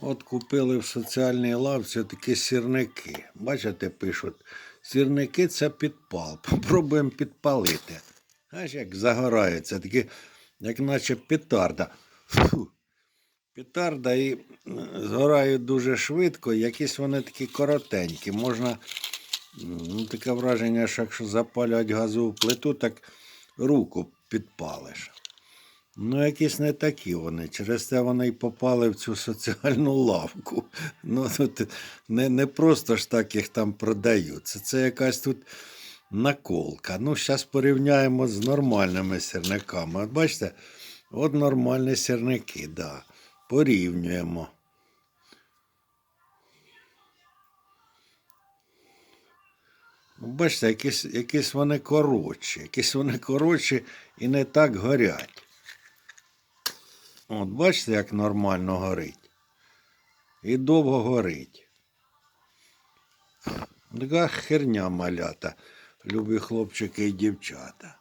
От купили в соціальній лавці такі сірники. Бачите, пишуть, сірники це підпал. Попробуємо підпалити. Аж як загорається, такі, як наче петарда. Фу. Петарда і згорають дуже швидко, якісь вони такі коротенькі. Можна, ну, таке враження, що якщо запалювати газову плиту, так руку підпалиш. Ну, якісь не такі вони. Через те вони й попали в цю соціальну лавку. Ну, тут не, не просто ж так їх там продають. Це, це якась тут наколка. Ну, зараз порівняємо з нормальними сірниками. От бачите, от нормальні сірники, да. Порівнюємо. Бачите, якісь, якісь вони коротші, якісь вони коротші і не так горять. От бачите, як нормально горить. І довго горить. Така херня малята, любі хлопчики і дівчата.